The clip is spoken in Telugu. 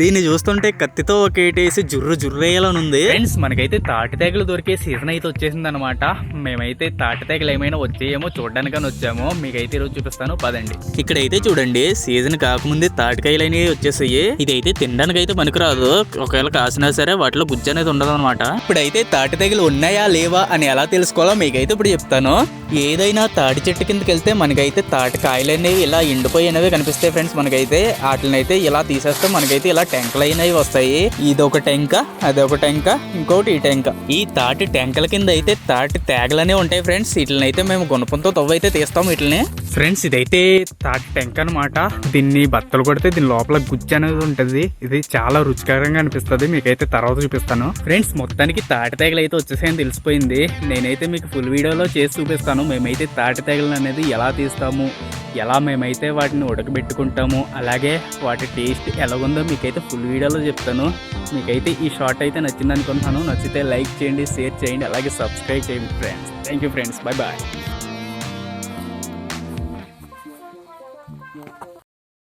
దీన్ని చూస్తుంటే కత్తితో ఒకేటేసి జుర్రు జుర్రేయాలని ఉంది ఫ్రెండ్స్ మనకైతే తాటి తేగలు దొరికే సీజన్ అయితే వచ్చేసింది అనమాట మేమైతే తాటి తేగలు ఏమైనా వచ్చేయేమో చూడడానికని వచ్చాము. మీకైతే ఈరోజు చూపిస్తాను. పదండి. ఇక్కడైతే చూడండి సీజన్ కాకముందే తాటికాయలు అనేవి వచ్చేసాయి. ఇదైతే తినడానికి అయితే పనికిరాదు. ఒకవేళ కాసినా సరే వాటిలో గుజ్జు అనేది ఉండదు అనమాట ఇప్పుడైతే తాటి తెగలు ఉన్నాయా లేవా అని ఎలా తెలుసుకోవాలో మీకైతే ఇప్పుడు చెప్తాను. ఏదైనా తాటి చెట్టు కిందకి వెళ్తే మనకైతే తాటి కాయలు అనేవి ఇలా ఎండిపోయినవి కనిపిస్తాయి ఫ్రెండ్స్ మనకైతే వాటిని అయితే ఇలా తీసేస్తే మనకైతే ఇలా టెంకలు అయినవి వస్తాయి. ఇది ఒక టెంక అది ఒక టెంక ఇంకోటి ఈ టెంక ఈ తాటి టెంకల కింద అయితే తాటి తేగలనే ఉంటాయి ఫ్రెండ్స్. వీటిని అయితే మేము గుణపంతో తవ్వైతే తీస్తాం వీటిని ఫ్రెండ్స్ ఇదైతే తాటి టెంక అనమాట దీన్ని బత్తలు కొడితే దీని లోపల గుజ్జు అనేది ఉంటుంది. ఇది చాలా రుచికరంగా అనిపిస్తుంది. మీకైతే తర్వాత చూపిస్తాను. ఫ్రెండ్స్ మొత్తానికి తాటి తేగలు అయితే వచ్చేసాయని తెలిసిపోయింది. నేనైతే మీకు ఫుల్ వీడియోలో చేసి చూపిస్తాను. మేమైతే తాటి తేగలు అనేది ఎలా తీస్తాము? ఎలా మేమైతే వాటిని ఉడకబెట్టుకుంటాము అలాగే వాటి టేస్ట్ ఎలాగుందో మీకైతే ఫుల్ వీడియోలో చెప్తాను. మీకైతే ఈ షార్ట్ అయితే నచ్చింది అనుకుంటున్నాను. నచ్చితే లైక్ చేయండి షేర్ చేయండి అలాగే సబ్స్క్రైబ్ చేయండి friends. Thank you friends bye bye